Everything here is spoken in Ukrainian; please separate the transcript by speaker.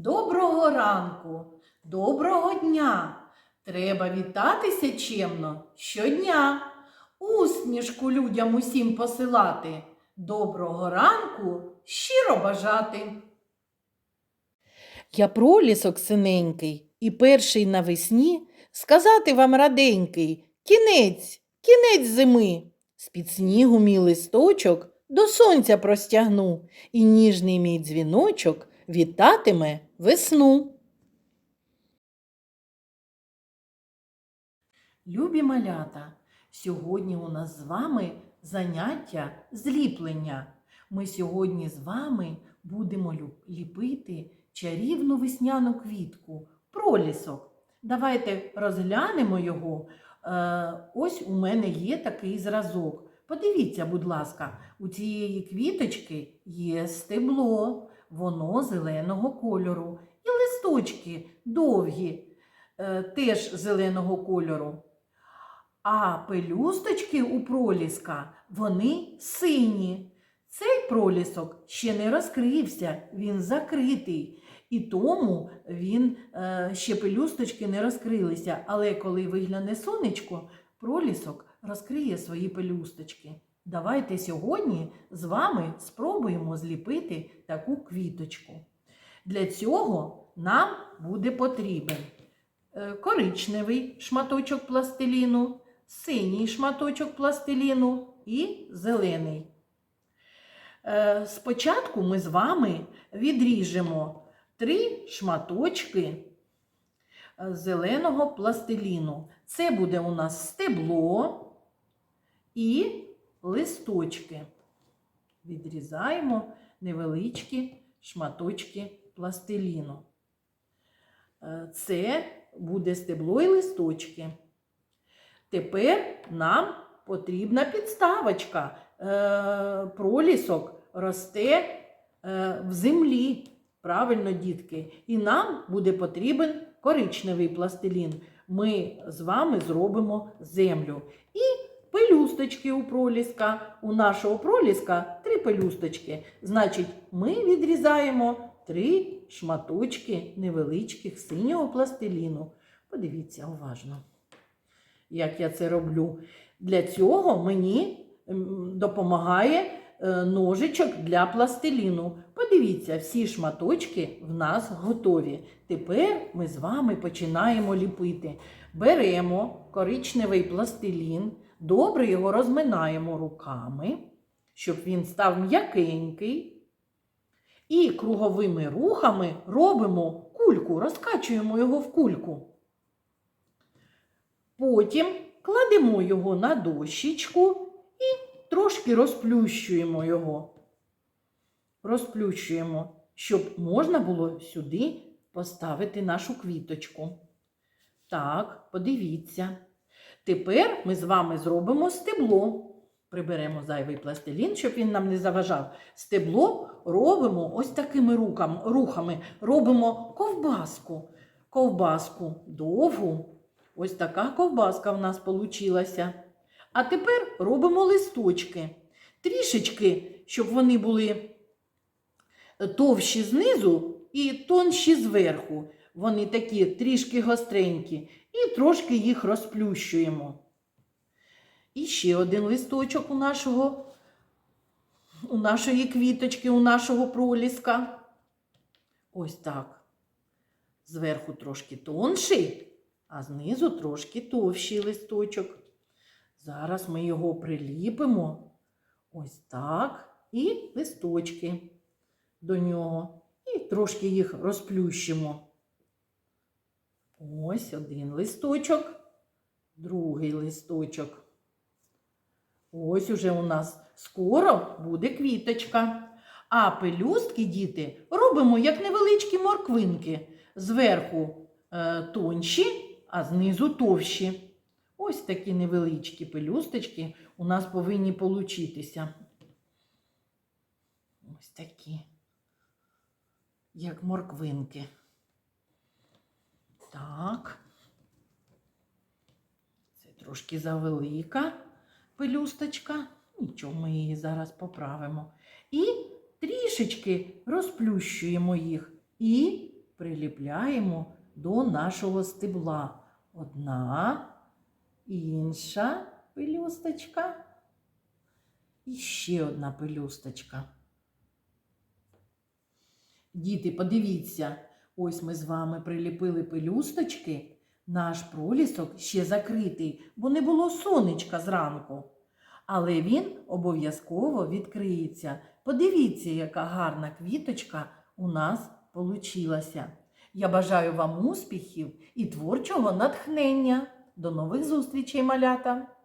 Speaker 1: Доброго ранку, доброго дня. Треба вітатися чемно щодня. Усмішку людям усім посилати. Доброго ранку щиро бажати. Я пролісок синенький і перший навесні сказати вам раденький кінець, кінець зими. З-під снігу мій листочок до сонця простягну, і ніжний мій дзвіночок вітатиме весну. Любі малята, сьогодні у нас з вами заняття зліплення. Ми сьогодні з вами будемо ліпити чарівну весняну квітку, пролісок. Давайте розглянемо його. Е, ось у мене є такий зразок. Подивіться, будь ласка, у цієї квіточки є стебло, воно зеленого кольору. І листочки довгі, е, теж зеленого кольору. А пелюсточки у проліска вони сині. Цей пролісок ще не розкрився, він закритий. І тому він е, ще пелюсточки не розкрилися. Але коли вигляне сонечко, пролісок розкриє свої пелюсточки. Давайте сьогодні з вами спробуємо зліпити таку квіточку. Для цього нам буде потрібен е, коричневий шматочок пластиліну, синій шматочок пластиліну і зелений. Е, Спочатку ми з вами відріжемо три шматочки е, зеленого пластиліну. Це буде у нас стебло і листочки. Відрізаємо невеличкі шматочки пластиліну. Е, Це буде стебло і листочки. Тепер нам потрібна підставочка. Е, Пролісок росте е, в землі. Правильно, дітки. І нам буде потрібен коричневий пластилін. Ми з вами зробимо землю. І пелюсточки у проліска. У нашого проліска три пелюсточки. Значить, ми відрізаємо три шматочки невеличких синього пластиліну. Подивіться уважно, як я це роблю. Для цього мені допомагає е, ножичок для пластиліну. Подивіться, всі шматочки в нас готові. Тепер ми з вами починаємо ліпити. Беремо коричневий пластилін, добре його розминаємо руками, щоб він став м'якенький. І круговими рухами робимо кульку, розкачуємо його в кульку. Потім кладемо його на дощечку і трошки розплющуємо його. Розплющуємо, щоб можна було сюди поставити нашу квіточку. Так, подивіться. Тепер ми з вами зробимо стебло. Приберемо зайвий пластилін, щоб він нам не заважав. Стебло робимо ось такими руками, рухами. Робимо ковбаску. Ковбаску довгу. Ось така ковбаска в нас получилася. А тепер робимо листочки. Трішечки, щоб вони були товщі знизу і тонші зверху. Вони такі трішки гостренькі. І трошки їх розплющуємо. І ще один листочок у нашого, у нашої квіточки, у нашого проліска. Ось так. Зверху трошки тонший, а знизу трошки товщий листочок. Зараз ми його приліпимо. Ось так. І листочки до нього. І трошки їх розплющимо. Ось один листочок, другий листочок. Ось уже у нас скоро буде квіточка. А пелюстки, діти, робимо як невеличкі морквинки. Зверху е, тонші, а знизу товщі. Ось такі невеличкі пелюсточки у нас повинні получитися. Ось такі, як морквинки. Так. Це трошки завелика пелюсточка. Нічого, ми її зараз поправимо. І трішечки розплющуємо їх. І приліпляємо до нашого стебла. Одна, інша пелюсточка і ще одна пелюсточка. Діти, подивіться, ось ми з вами приліпили пелюсточки. Наш пролісок ще закритий, бо не було сонечка зранку. Але він обов'язково відкриється. Подивіться, яка гарна квіточка у нас получилася. Я бажаю вам успіхів і творчого натхнення. До нових зустрічей, малята!